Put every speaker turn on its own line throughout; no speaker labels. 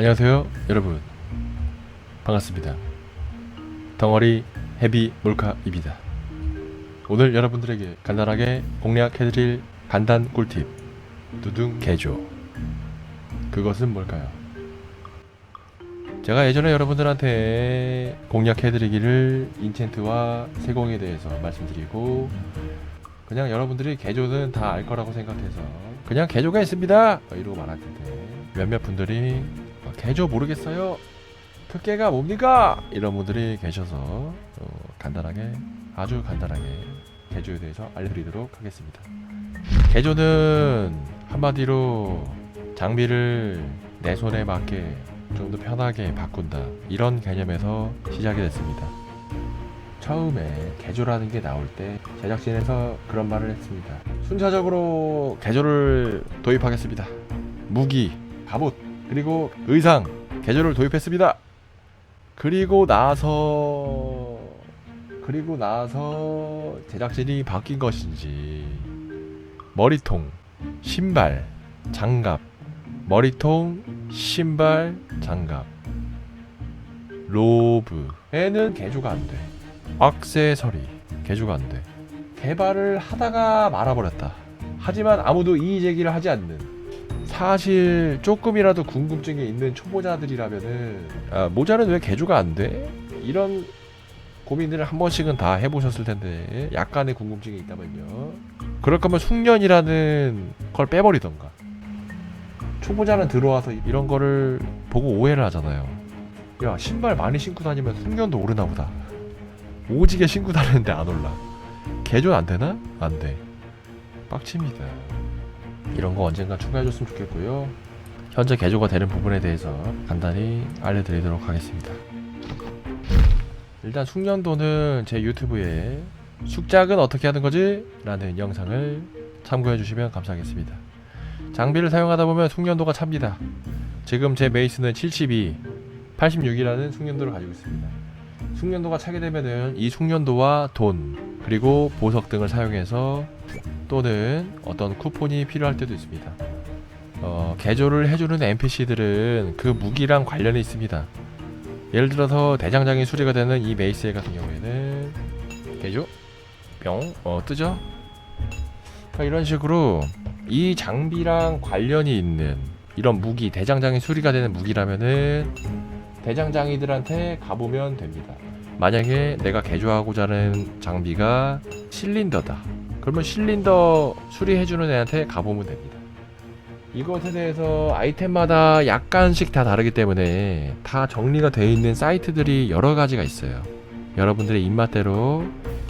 안녕하세요 여러분. 반갑습니다. 덩어리 헤비 몰카입니다. 오늘 여러분들에게 간단하게 공략해드릴 간단 꿀팁 두둥 개조. 그것은 뭘까요? 제가 예전에 여러분들한테 공략해드리기를 인챈트와 세공에 대해서 말씀드리고 그냥 여러분들이 개조는 다 알 거라고 생각해서 그냥 개조가 있습니다! 이러고 말았는데 몇몇 분들이 어, 개조 모르겠어요. 특계가 뭡니까? 이런 분들이 계셔서 어, 간단하게 아주 간단하게 개조에 대해서 알려드리도록 하겠습니다. 개조는 한마디로 장비를 내 손에 맞게 좀 더 편하게 바꾼다. 이런 개념에서 시작이 됐습니다. 처음에 개조라는 게 나올 때 제작진에서 그런 말을 했습니다. 순차적으로 개조를 도입하겠습니다. 무기, 갑옷, 그리고 의상 개조를 도입했습니다. 그리고 나서 그리고 나서 제작진이 바뀐 것인지 머리통, 신발, 장갑, 머리통, 신발, 장갑, 로브에는 개조가 안 돼. 액세서리 개조가 안 돼. 개발을 하다가 말아버렸다. 하지만 아무도 이의 제기를 하지 않는. 사실 조금이라도 궁금증이 있는 초보자들이라면은 아, 모자는 왜 개조가 안 돼? 이런 고민들을 한 번씩은 다 해보셨을 텐데 약간의 궁금증이 있다면요. 그럴 거면 숙련이라는 걸 빼버리던가. 초보자는 들어와서 이런 거를 보고 오해를 하잖아요. 야 신발 많이 신고 다니면 숙련도 오르나 보다. 오지게 신고 다니는데 안 올라. 개조는 안 되나? 안 돼. 빡칩니다. 이런 거 언젠가 추가해줬으면 좋겠고요. 현재 개조가 되는 부분에 대해서 간단히 알려드리도록 하겠습니다. 일단 숙련도는 제 유튜브에 숙작은 어떻게 하는 거지? 라는 영상을 참고해 주시면 감사하겠습니다. 장비를 사용하다 보면 숙련도가 찹니다. 지금 제 메이스는 72, 86이라는 숙련도를 가지고 있습니다. 숙련도가 차게 되면은 이 숙련도와 돈 그리고 보석 등을 사용해서 또는 어떤 쿠폰이 필요할 때도 있습니다. 어, 개조를 해주는 NPC들은 그 무기랑 관련이 있습니다. 예를 들어서 대장장이 수리가 되는 이 메이스 같은 경우에는 개조 뿅 어, 뜨죠? 그러니까 이런 식으로 이 장비랑 관련이 있는 이런 무기 대장장이 수리가 되는 무기라면은 대장장이들한테 가보면 됩니다. 만약에 내가 개조하고자 하는 장비가 실린더다. 그러면 실린더 수리해주는 애한테 가보면 됩니다. 이것에 대해서 아이템마다 약간씩 다 다르기 때문에 다 정리가 되어 있는 사이트들이 여러 가지가 있어요. 여러분들의 입맛대로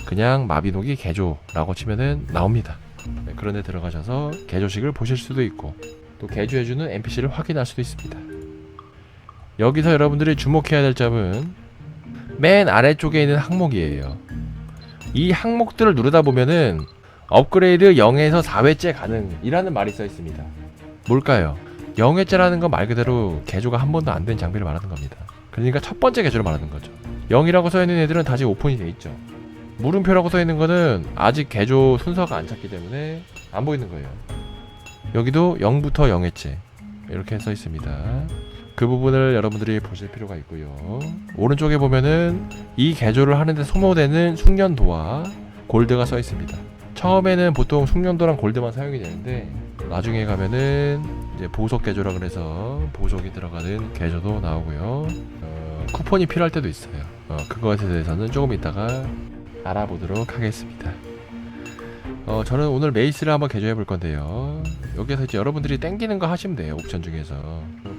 그냥 마비노기 개조라고 치면은 나옵니다. 네, 그런 데 들어가셔서 개조식을 보실 수도 있고 또 개조해주는 NPC를 확인할 수도 있습니다. 여기서 여러분들이 주목해야 될 점은 맨 아래쪽에 있는 항목이에요. 이 항목들을 누르다 보면은 업그레이드 0에서 4회째 가능이라는 말이 써 있습니다. 뭘까요? 0회째라는 건 말 그대로 개조가 한 번도 안 된 장비를 말하는 겁니다. 그러니까 첫 번째 개조를 말하는 거죠. 0이라고 써 있는 애들은 다시 오픈이 돼 있죠. 물음표라고 써 있는 거는 아직 개조 순서가 안 찼기 때문에 안 보이는 거예요. 여기도 0부터 0회째 이렇게 써 있습니다. 그 부분을 여러분들이 보실 필요가 있고요. 오른쪽에 보면은 이 개조를 하는데 소모되는 숙련도와 골드가 써 있습니다. 처음에는 보통 숙련도랑 골드만 사용이 되는데 나중에 가면은 이제 보석 개조라 그래서 보석이 들어가는 개조도 나오고요. 어, 쿠폰이 필요할 때도 있어요. 어, 그것에 대해서는 조금 이따가 알아보도록 하겠습니다. 어, 저는 오늘 메이스를 한번 개조해 볼 건데요. 여기서 이제 여러분들이 땡기는 거 하시면 돼요. 옵션 중에서.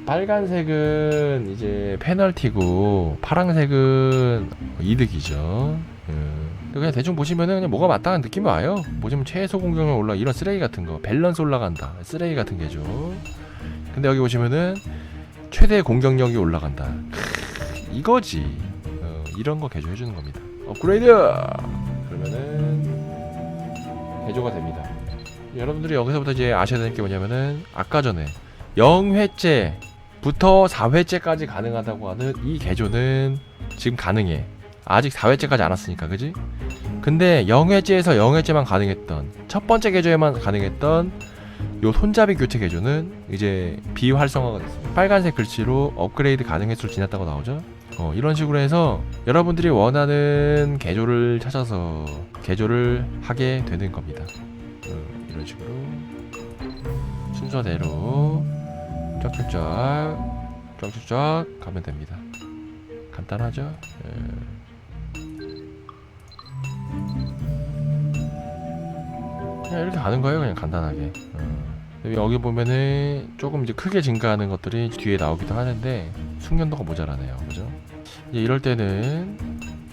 빨간색은 이제 페널티고 파란색은 이득이죠. 음. 그냥 대충 보시면은 그냥 뭐가 맞다는 느낌이 와요. 보시면 최소 공격력 올라 이런 쓰레기 같은 거 밸런스 올라간다 쓰레기 같은 게죠. 근데 여기 보시면은 최대 공격력이 올라간다. 크, 이거지. 어, 이런 거 개조해 주는 겁니다. 업그레이드. 그러면은 개조가 됩니다. 여러분들이 여기서부터 이제 아셔야 될 게 뭐냐면은 아까 전에 0회째부터 4회째까지 가능하다고 하는 이 개조는 지금 가능해. 아직 4회째까지 안 왔으니까, 그지? 근데 0회째에서 0회째만 가능했던 첫 번째 개조에만 가능했던 요 손잡이 교체 개조는 이제 비활성화가 됐습니다. 빨간색 글씨로 업그레이드 가능 횟수 지났다고 나오죠. 어, 이런 식으로 해서 여러분들이 원하는 개조를 찾아서 개조를 하게 되는 겁니다. 어, 이런 식으로 순서대로 쫙쫙쫙 쫙쫙쫙 가면 됩니다. 간단하죠? 예. 그냥 이렇게 가는 거예요, 그냥 간단하게. 어. 여기 보면은 조금 이제 크게 증가하는 것들이 뒤에 나오기도 하는데 숙련도가 모자라네요, 그죠? 이럴 때는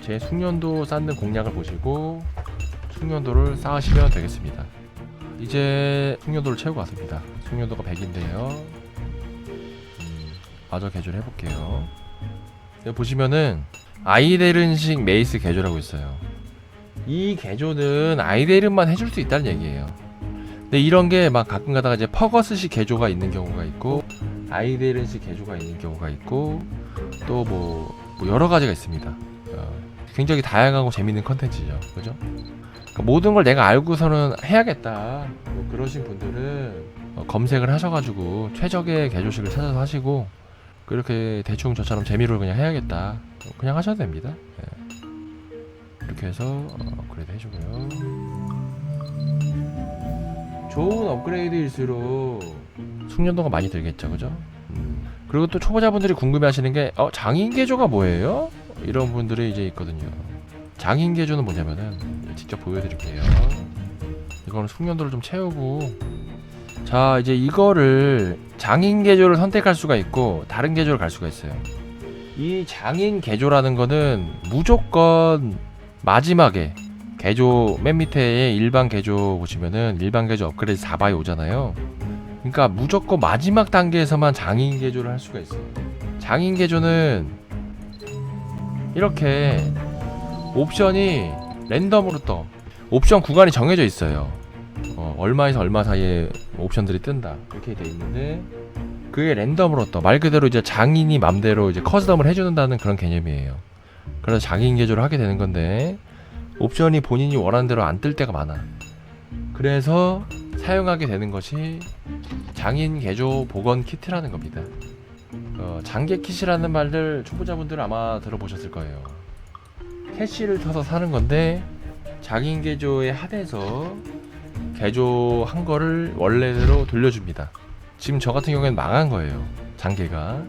제 숙련도 쌓는 공략을 보시고 숙련도를 쌓으시면 되겠습니다. 이제 숙련도를 채우고 왔습니다. 숙련도가 100인데요. 음, 마저 개조를 해볼게요. 여기 보시면은 아이데른식 메이스 개조라고 있어요. 이 개조는 아이데른만 해줄 수 있다는 얘기예요. 근데 이런 게 막 가끔 가다가 이제 퍼거스식 개조가 있는 경우가 있고 아이데른식 개조가 있는 경우가 있고 또뭐 여러 가지가 있습니다. 어, 굉장히 다양하고 재밌는 컨텐츠죠. 그죠? 그러니까 모든 걸 내가 알고서는 해야겠다. 뭐 그러신 분들은 어, 검색을 하셔가지고 최적의 개조식을 찾아서 하시고 그렇게 대충 저처럼 재미로 그냥 해야겠다. 어, 그냥 하셔도 됩니다. 예. 이렇게 해서 어, 업그레이드 해주고요. 좋은 업그레이드일수록 숙련도가 많이 들겠죠, 그죠? 음. 그리고 또 초보자분들이 궁금해하시는 게 어, 장인 개조가 뭐예요? 이런 분들이 이제 있거든요. 장인 개조는 뭐냐면은 직접 보여드릴게요. 이거는 숙련도를 좀 채우고 자 이제 이거를 장인 개조를 선택할 수가 있고 다른 개조를 갈 수가 있어요. 이 장인 개조라는 거는 무조건 마지막에 개조 맨 밑에 일반 개조 보시면은 일반 개조 업그레이드 4바이 오잖아요. 그러니까 무조건 마지막 단계에서만 장인 개조를 할 수가 있어요. 장인 개조는 이렇게 옵션이 랜덤으로 떠. 옵션 구간이 정해져 있어요. 어, 얼마에서 얼마 사이에 옵션들이 뜬다. 이렇게 돼 있는데 그게 랜덤으로 떠. 말 그대로 이제 장인이 맘대로 이제 커스텀을 해주는다는 그런 개념이에요. 그래서 장인 개조를 하게 되는 건데 옵션이 본인이 원하는 대로 안 뜰 때가 많아. 그래서 사용하게 되는 것이 장인 개조 복원 키트라는 겁니다. 어, 장개 킷이라는 말들 초보자분들 아마 들어보셨을 거예요. 캐시를 쳐서 사는 건데 장인 개조에 한해서 개조한 거를 원래대로 돌려줍니다. 지금 저 같은 경우에는 망한 거예요. 장개가.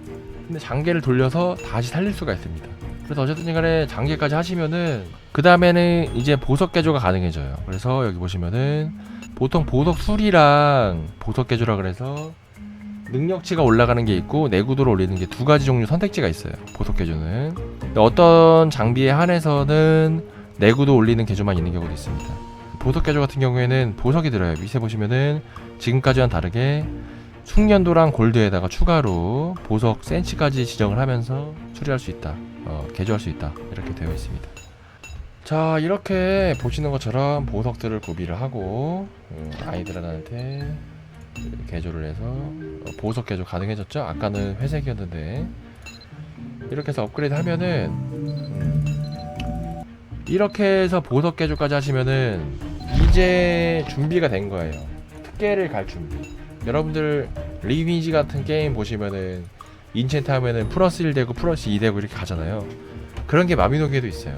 근데 장개를 돌려서 다시 살릴 수가 있습니다. 그래서 어쨌든 간에 장개까지 하시면은 그 다음에는 이제 보석 개조가 가능해져요. 그래서 여기 보시면은 보통 보석 술이랑 보석 개조라 그래서 능력치가 올라가는 게 있고 내구도를 올리는 게 두 가지 종류 선택지가 있어요. 보석 개조는 어떤 장비에 한해서는 내구도 올리는 개조만 있는 경우도 있습니다. 보석 개조 같은 경우에는 보석이 들어요. 밑에 보시면은 지금까지와는 다르게 숙련도랑 골드에다가 추가로 보석 센치까지 지정을 하면서 수리할 수 있다. 어, 개조할 수 있다. 이렇게 되어 있습니다. 자 이렇게 보시는 것처럼 보석들을 구비를 하고 음, 아이들한테 개조를 해서 어, 보석 개조 가능해졌죠? 아까는 회색이었는데 이렇게 해서 업그레이드 하면은 음, 이렇게 해서 보석 개조까지 하시면은 이제 준비가 된 거예요. 특계를 갈 준비. 여러분들 리니지 같은 게임 보시면은 인챈트 하면은 플러스 1 되고 플러스 2 되고 이렇게 가잖아요. 그런 게 마미노기에도 있어요.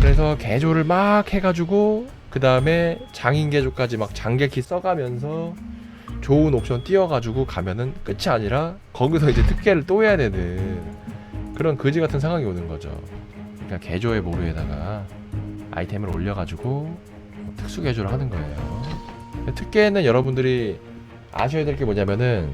그래서 개조를 막 해가지고 그 다음에 장인 개조까지 막 장개키 써가면서 좋은 옵션 띄워가지고 가면은 끝이 아니라 거기서 이제 특혜를 또 해야 되는 그런 거지 같은 상황이 오는 거죠. 그러니까 개조의 모루에다가 아이템을 올려가지고 특수 개조를 하는 거예요. 특혜는 여러분들이 아셔야 될 게 뭐냐면은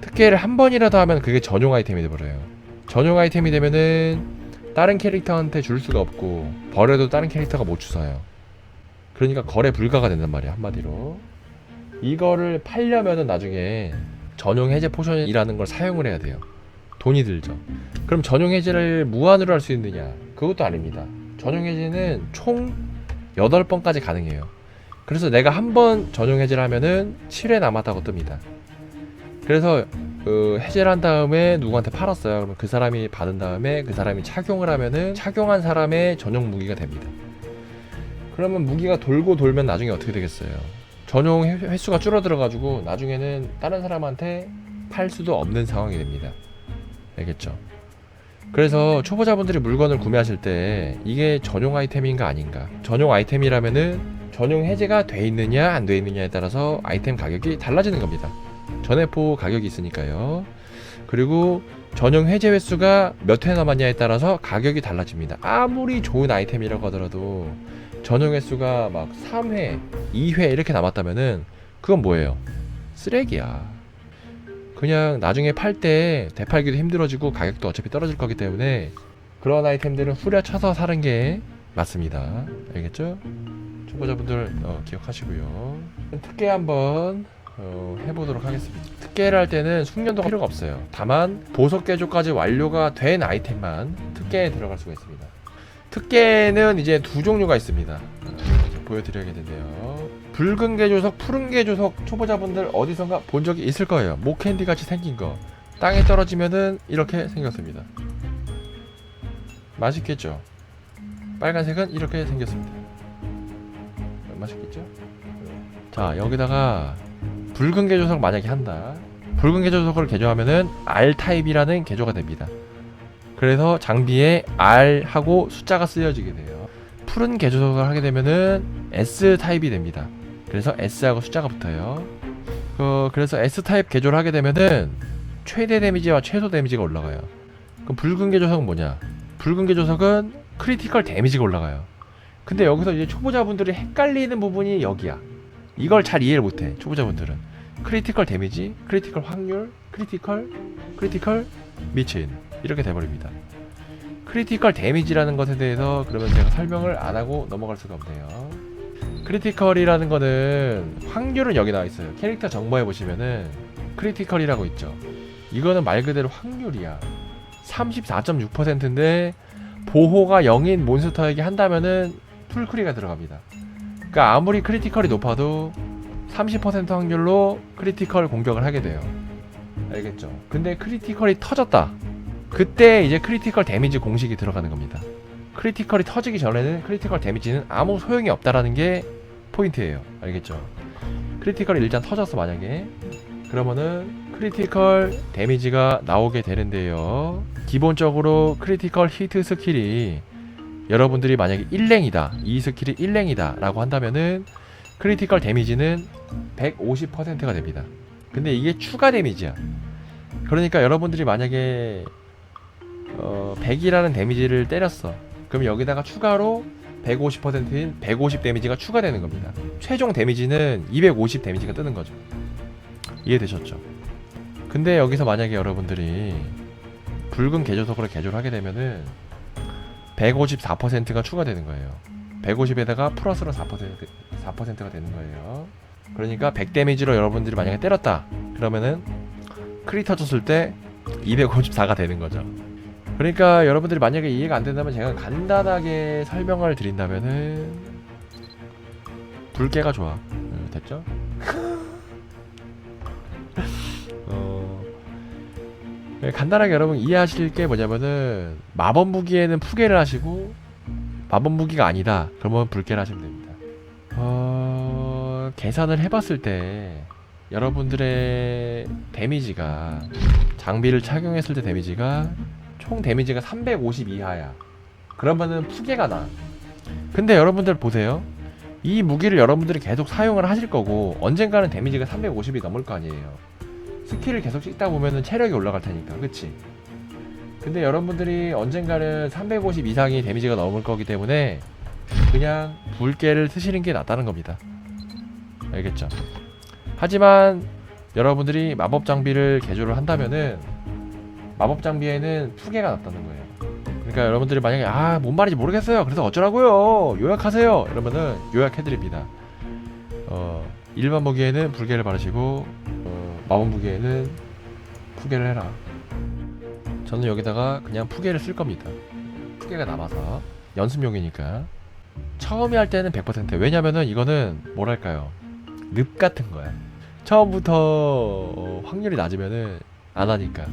특혜를 한 번이라도 하면 그게 전용 아이템이 돼버려요. 전용 아이템이 되면은 다른 캐릭터한테 줄 수가 없고 버려도 다른 캐릭터가 못 주워요. 그러니까 거래 불가가 된단 말이야 한마디로. 이거를 팔려면은 나중에 전용 해제 포션이라는 걸 사용을 해야 돼요. 돈이 들죠. 그럼 전용 해제를 무한으로 할 수 있느냐? 그것도 아닙니다. 전용 해제는 총 8번까지 가능해요. 그래서 내가 한 번 전용 해제를 하면은 7회 남았다고 뜹니다. 그래서 그 해제를 한 다음에 누구한테 팔았어요. 그러면 그 사람이 받은 다음에 그 사람이 착용을 하면은 착용한 사람의 전용 무기가 됩니다. 그러면 무기가 돌고 돌면 나중에 어떻게 되겠어요? 전용 회- 횟수가 줄어들어 가지고 나중에는 다른 사람한테 팔 수도 없는 상황이 됩니다. 알겠죠? 그래서 초보자분들이 물건을 구매하실 때 이게 전용 아이템인가 아닌가 전용 아이템이라면은 전용 해제가 돼 있느냐 안 돼 있느냐에 따라서 아이템 가격이 달라지는 겁니다. 전해포 가격이 있으니까요. 그리고 전용 해제 횟수가 몇 회 남았냐에 따라서 가격이 달라집니다. 아무리 좋은 아이템이라고 하더라도 전용 횟수가 막 3회, 2회 이렇게 남았다면은 그건 뭐예요? 쓰레기야. 그냥 나중에 팔 때 되팔기도 힘들어지고 가격도 어차피 떨어질 거기 때문에 그런 아이템들은 후려쳐서 사는 게 맞습니다. 알겠죠? 초보자분들 어, 기억하시고요. 특계 한번 어, 해보도록 하겠습니다. 특계를 할 때는 숙련도가 필요가 없어요. 다만 보석 개조까지 완료가 된 아이템만 특계에 들어갈 수가 있습니다. 특계는 이제 두 종류가 있습니다. 어, 이제 보여드려야겠는데요. 붉은 개조석, 푸른 개조석 초보자분들 어디선가 본 적이 있을 거예요. 목캔디 같이 생긴 거. 땅에 떨어지면은 이렇게 생겼습니다. 맛있겠죠? 빨간색은 이렇게 생겼습니다. 맛있겠죠? 자 여기다가 붉은 개조석 만약에 한다. 붉은 개조석을 개조하면은 R 타입이라는 개조가 됩니다. 그래서 장비에 R 하고 숫자가 쓰여지게 돼요. 푸른 개조석을 하게 되면은 S 타입이 됩니다. 그래서 S하고 숫자가 붙어요. 그 그래서 S 타입 개조를 하게 되면은 최대 데미지와 최소 데미지가 올라가요. 그럼 붉은 개조석은 뭐냐? 붉은 개조석은 크리티컬 데미지가 올라가요. 근데 여기서 이제 초보자분들이 헷갈리는 부분이 여기야. 이걸 잘 이해를 못해 초보자분들은 크리티컬 데미지, 크리티컬 확률, 크리티컬, 크리티컬 미친 이렇게 돼버립니다. 크리티컬 데미지라는 것에 대해서 그러면 제가 설명을 안 하고 넘어갈 수가 없네요. 크리티컬이라는 거는 확률은 여기 나와 있어요. 캐릭터 정보에 보시면은 크리티컬이라고 있죠. 이거는 말 그대로 확률이야. 34.6%인데 보호가 0인 몬스터에게 한다면은 풀크리가 들어갑니다. 그러니까 아무리 크리티컬이 높아도 30% 확률로 크리티컬 공격을 하게 돼요. 알겠죠? 근데 크리티컬이 터졌다. 그때 이제 크리티컬 데미지 공식이 들어가는 겁니다. 크리티컬이 터지기 전에는 크리티컬 데미지는 아무 소용이 없다라는 게 포인트예요. 알겠죠? 크리티컬이 일단 터졌어 만약에 그러면은 크리티컬 데미지가 나오게 되는데요. 기본적으로 크리티컬 히트 스킬이 여러분들이 만약에 1랭이다 이 스킬이 1랭이다 라고 한다면은 크리티컬 데미지는 150%가 됩니다. 근데 이게 추가 데미지야. 그러니까 여러분들이 만약에 어, 100이라는 데미지를 때렸어. 그럼 여기다가 추가로 150%인 150 데미지가 추가되는 겁니다. 최종 데미지는 250 데미지가 뜨는 거죠. 이해되셨죠? 근데 여기서 만약에 여러분들이 붉은 개조석으로 개조를 하게 되면은 154%가 추가되는 거예요. 150에다가 플러스로 4% 4%가 되는 거예요. 그러니까 100 데미지로 여러분들이 만약에 때렸다. 그러면은 크리 터졌을 때 254가 되는 거죠. 그러니까 여러분들이 만약에 이해가 안 된다면 제가 간단하게 설명을 드린다면은 불개가 좋아. 음, 됐죠? 간단하게 여러분 이해하실 게 뭐냐면은 마법 무기에는 푸게를 하시고 마법 무기가 아니다 그러면 불개를 하시면 됩니다. 어, 계산을 해봤을 때 여러분들의 데미지가 장비를 착용했을 때 데미지가 총 데미지가 350 이하야. 그러면은 푸게가 나. 근데 여러분들 보세요. 이 무기를 여러분들이 계속 사용을 하실 거고 언젠가는 데미지가 350이 넘을 거 아니에요. 스킬을 계속 찍다 보면은 체력이 올라갈 테니까. 그치? 근데 여러분들이 언젠가는 350 이상이 데미지가 넘을 거기 때문에 그냥 불개를 쓰시는 게 낫다는 겁니다. 알겠죠? 하지만 여러분들이 마법 장비를 개조를 한다면은 마법 장비에는 투개가 낫다는 거예요. 그러니까 여러분들이 만약에 아 뭔 말인지 모르겠어요. 그래서 어쩌라고요? 요약하세요. 이러면은 요약해드립니다. 어 일반 무기에는 불개를 바르시고 어, 마법 무기에는 푸게를 해라. 저는 여기다가 그냥 푸게를 쓸 겁니다. 푸게가 남아서 연습용이니까. 처음에 할 때는 100% 왜냐면은 이거는 뭐랄까요 늪 같은 거야. 처음부터 어, 확률이 낮으면은 안 하니까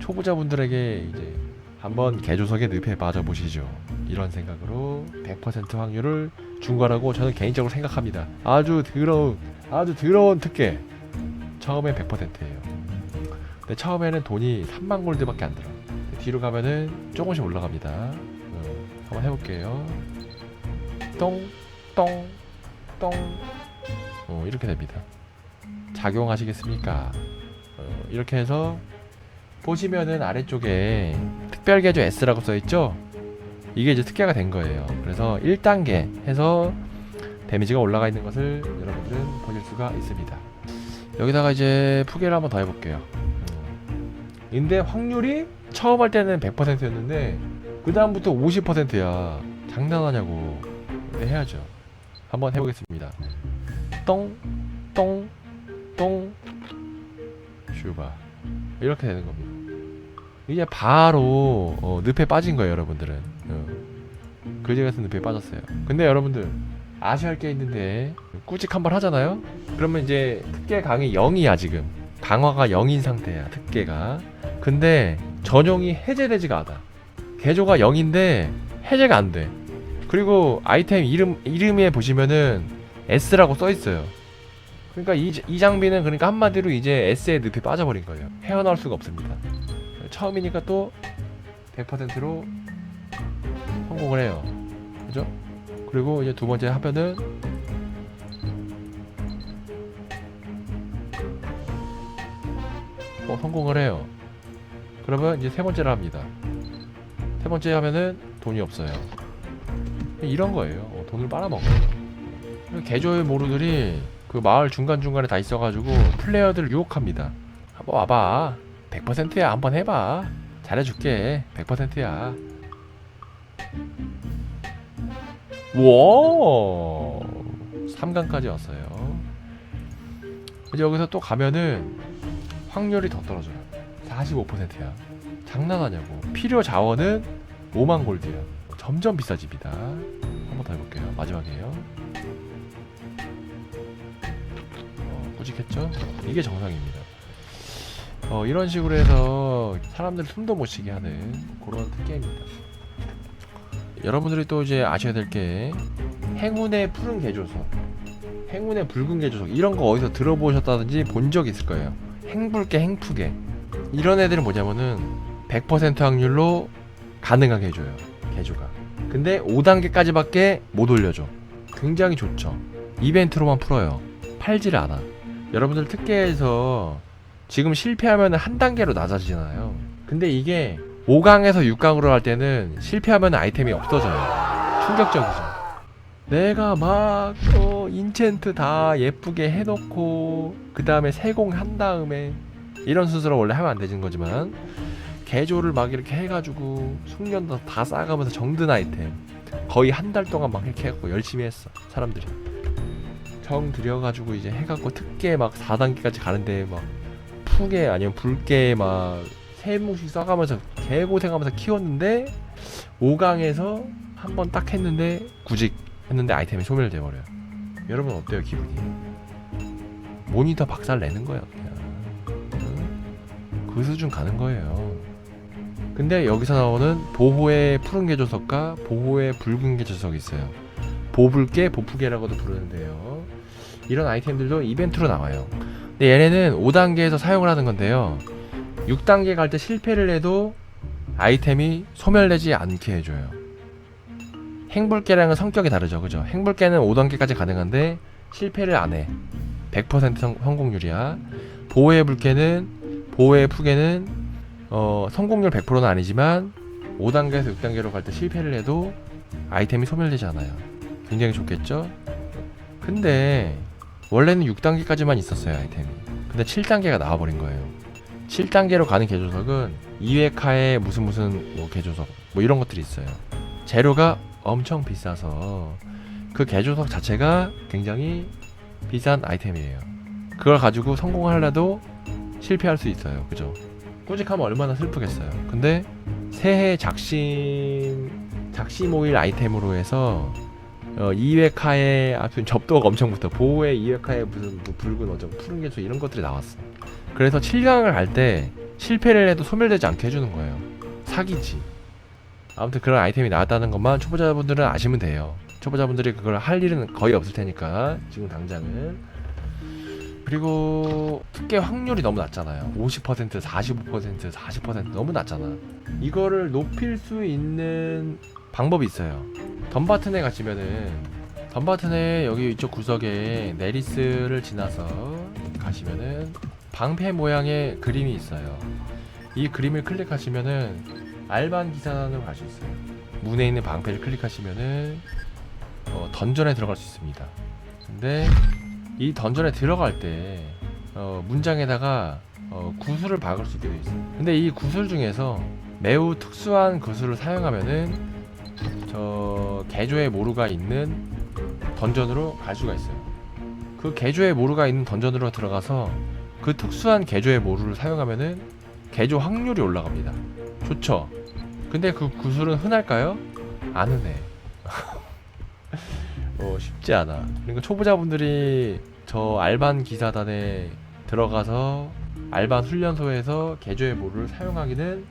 초보자분들에게 이제 한번 개조석의 늪에 빠져 보시죠. 이런 생각으로 100% 확률을 준 거라고 저는 개인적으로 생각합니다. 아주 더러운 아주 더러운 특혜. 처음에 100%예요. 근데 처음에는 돈이 3만 골드밖에 안 들어. 뒤로 가면은 조금씩 올라갑니다. 어, 한번 해볼게요. 똥, 똥, 똥. 어, 이렇게 됩니다. 작용하시겠습니까? 어, 이렇게 해서 보시면은 아래쪽에 특별 개조 S라고 써 있죠? 이게 이제 특혜가 된 거예요. 그래서 1단계 해서 데미지가 올라가 있는 것을 여러분들은 보실 수가 있습니다. 여기다가 이제 푸게를 한번 더 해볼게요. 음. 근데 확률이 처음 할 때는 100%였는데 그 다음부터 50%야. 장난하냐고. 근데 해야죠. 한번 해보겠습니다. 똥, 똥, 똥, 슈바. 이렇게 되는 겁니다. 이제 바로 어, 늪에 빠진 거예요, 여러분들은. 어. 그지 같은 늪에 빠졌어요. 근데 여러분들 아쉬할 게 있는데 꾸직 한번 하잖아요. 그러면 이제 특계 강이 0이야 지금. 강화가 0인 상태야 특계가. 근데 전용이 해제되지가 않아. 개조가 0인데 해제가 안 돼. 그리고 아이템 이름 이름에 보시면은 S라고 써 있어요. 그러니까 이, 이 장비는 그러니까 한마디로 이제 S의 늪에 빠져버린 거예요. 헤어나올 수가 없습니다. 처음이니까 또 100%로 성공을 해요. 그죠? 그리고 이제 두 번째 하면은 어, 성공을 해요. 그러면 이제 세 번째를 합니다. 세 번째 하면은 돈이 없어요. 이런 거예요. 어, 돈을 빨아먹어요. 개조의 모루들이 그 마을 중간중간에 다 있어가지고 플레이어들을 유혹합니다. 한번 와봐. 100%야. 한번 해봐. 잘해줄게. 100%야. 와 3강까지 왔어요. 이제 여기서 또 가면은 확률이 더 떨어져요. 45%야. 장난하냐고. 필요 자원은 5만 골드야. 점점 비싸집니다. 한 번 더 해볼게요. 마지막이에요. 어, 꾸직했죠? 이게 정상입니다. 어, 이런 식으로 해서 사람들 숨도 못 쉬게 하는 그런 특기입니다. 여러분들이 또 이제 아셔야 될 게 행운의 푸른 개조석, 행운의 붉은 개조석 이런 거 어디서 들어보셨다든지 본 적 있을 거예요. 행불개, 행푸개 이런 애들은 뭐냐면은 100% 확률로 가능하게 해줘요. 개조가. 근데 5단계까지밖에 못 올려줘. 굉장히 좋죠. 이벤트로만 풀어요. 팔지를 않아. 여러분들 특계에서 지금 실패하면 한 단계로 낮아지잖아요. 근데 이게 5강에서 6강으로 할 때는 실패하면 아이템이 없어져요. 충격적이죠. 내가 막 어, 인챈트 다 예쁘게 해놓고 그 다음에 세공한 다음에 이런 순서로 원래 하면 안 되는 거지만 개조를 막 이렇게 해가지고 숙련도 다 쌓아가면서 정든 아이템 거의 한 달 동안 막 이렇게 해갖고 열심히 했어 사람들이 정 들여가지고 이제 해갖고 특계 막 4단계까지 가는데 막 푸게 아니면 붉게 막 세 뭉씩 써가면서 개고생하면서 키웠는데 5강에서 한 번 딱 했는데 구직 했는데 아이템이 소멸돼 버려요. 여러분 어때요 기분이? 모니터 박살 내는 거야 그냥. 응? 그 수준 가는 거예요. 근데 여기서 나오는 보호의 푸른 개조석과 보호의 붉은 개조석이 있어요. 보붉게, 보푸게라고도 부르는데요. 이런 아이템들도 이벤트로 나와요. 근데 얘네는 5단계에서 사용을 하는 건데요. 6단계 갈 때 실패를 해도 아이템이 소멸되지 않게 해줘요. 행불개랑은 성격이 다르죠, 그죠? 행불개는 5단계까지 가능한데 실패를 안 해. 100% 성, 성공률이야. 보호의 불개는 보호의 푸개는 어, 성공률 100%는 아니지만 5단계에서 6단계로 갈 때 실패를 해도 아이템이 소멸되지 않아요. 굉장히 좋겠죠? 근데 원래는 6단계까지만 있었어요, 아이템이. 근데 7단계가 나와버린 거예요. 7단계로 가는 개조석은 2회카에 무슨 무슨 뭐 개조석 뭐 이런 것들이 있어요. 재료가 엄청 비싸서 그 개조석 자체가 굉장히 비싼 아이템이에요. 그걸 가지고 성공하려도 실패할 수 있어요. 그죠? 꾸직하면 얼마나 슬프겠어요. 근데 새해 작심 작심 오일 아이템으로 해서 어, 2회카에 아무튼 접도가 엄청 붙어 보호의 2회카에 무슨 뭐 붉은 어쩌고 푸른 개수 이런 것들이 나왔어. 그래서 7강을 갈 때 실패를 해도 소멸되지 않게 해주는 거예요. 사기지. 아무튼 그런 아이템이 나왔다는 것만 초보자분들은 아시면 돼요. 초보자분들이 그걸 할 일은 거의 없을 테니까 지금 당장은 그리고 특혜 확률이 너무 낮잖아요 50% 45% 40% 너무 낮잖아 이거를 높일 수 있는 방법이 있어요. 덤바튼에 가시면은 덤바튼에 여기 이쪽 구석에 네리스를 지나서 가시면은 방패 모양의 그림이 있어요. 이 그림을 클릭하시면은 알반 기사단으로 갈 수 있어요. 문에 있는 방패를 클릭하시면은 어, 던전에 들어갈 수 있습니다. 근데 이 던전에 들어갈 때 어, 문장에다가 어, 구슬을 박을 수 있게 되어 있어요. 근데 이 구슬 중에서 매우 특수한 구슬을 사용하면은 저 개조의 모루가 있는 던전으로 갈 수가 있어요. 그 개조의 모루가 있는 던전으로 들어가서 그 특수한 개조의 모루를 사용하면은 개조 확률이 올라갑니다. 좋죠. 근데 그 구슬은 흔할까요? 안 흔해. 어, 쉽지 않아. 그러니까 초보자분들이 저 알반 기사단에 들어가서 알반 훈련소에서 개조의 모를 사용하기는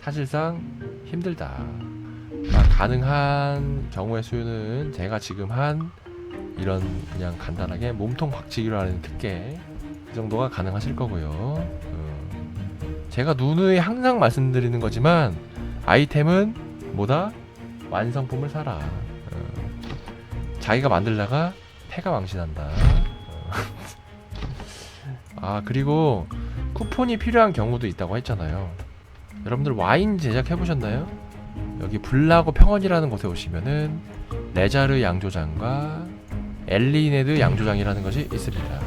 사실상 힘들다. 아, 가능한 경우의 수는 제가 지금 한 이런 그냥 간단하게 몸통 박치기로 하는 특계 그 정도가 가능하실 거고요. 어, 제가 누누이 항상 말씀드리는 거지만 아이템은 뭐다 완성품을 사라. 어, 자기가 만들다가 패가 망신한다. 어. 아 그리고 쿠폰이 필요한 경우도 있다고 했잖아요. 여러분들 와인 제작해 보셨나요? 여기 불나고 평원이라는 곳에 오시면은 레자르 양조장과 엘리네드 양조장이라는 것이 있습니다.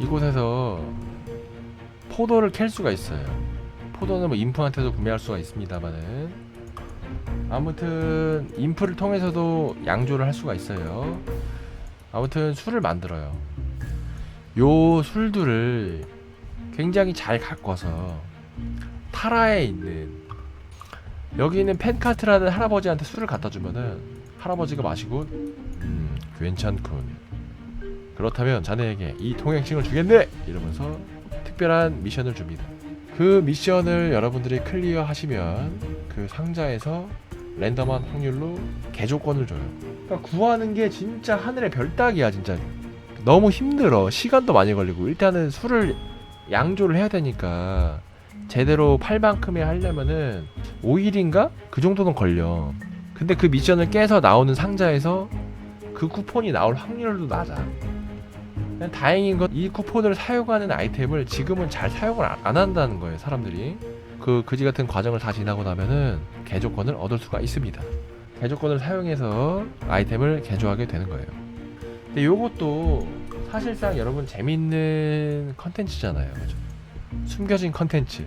이곳에서 포도를 캘 수가 있어요. 포도는 뭐 인프한테도 구매할 수가 있습니다만은 아무튼 인프를 통해서도 양조를 할 수가 있어요. 아무튼 술을 만들어요. 요 술들을 굉장히 잘 가꿔서 타라에 있는 여기 있는 펜카트라는 할아버지한테 술을 갖다 주면은 할아버지가 마시고 음 괜찮군. 그렇다면 자네에게 이 통행증을 주겠네. 이러면서 특별한 미션을 줍니다. 그 미션을 여러분들이 클리어 하시면 그 상자에서 랜덤한 확률로 개조권을 줘요. 그러니까 구하는 게 진짜 하늘의 별 따기야 진짜. 너무 힘들어. 시간도 많이 걸리고. 일단은 술을 양조를 해야 되니까 제대로 팔 만큼에 하려면은 5일인가? 그 정도는 걸려. 근데 그 미션을 깨서 나오는 상자에서 그 쿠폰이 나올 확률도 낮아. 다행인 건 이 쿠폰을 사용하는 아이템을 지금은 잘 사용을 안- 안 한다는 거예요, 사람들이. 그 그지 같은 과정을 다 지나고 나면은 개조권을 얻을 수가 있습니다. 개조권을 사용해서 아이템을 개조하게 되는 거예요. 근데 요것도 사실상 여러분 재밌는 컨텐츠잖아요. 그죠? 숨겨진 컨텐츠.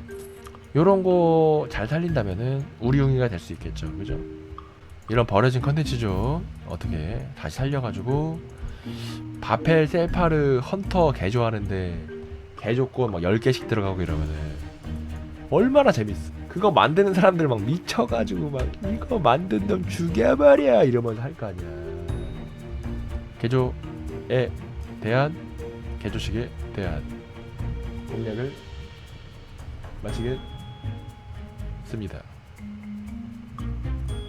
요런 거 잘 살린다면은 우리용이가 될 수 있겠죠. 그죠? 이런 버려진 컨텐츠 좀 어떻게 다시 살려가지고. 바펠 셀파르 헌터 개조하는데 개조권 막 10개씩 들어가고 이러면은 얼마나 재밌어. 그거 만드는 사람들 막 미쳐가지고 막 이거 만든 놈 죽여버려! 이러면서 할 거 아니야. 개조에 대한 개조식에 대한 공략을 마치겠습니다.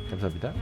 감사합니다.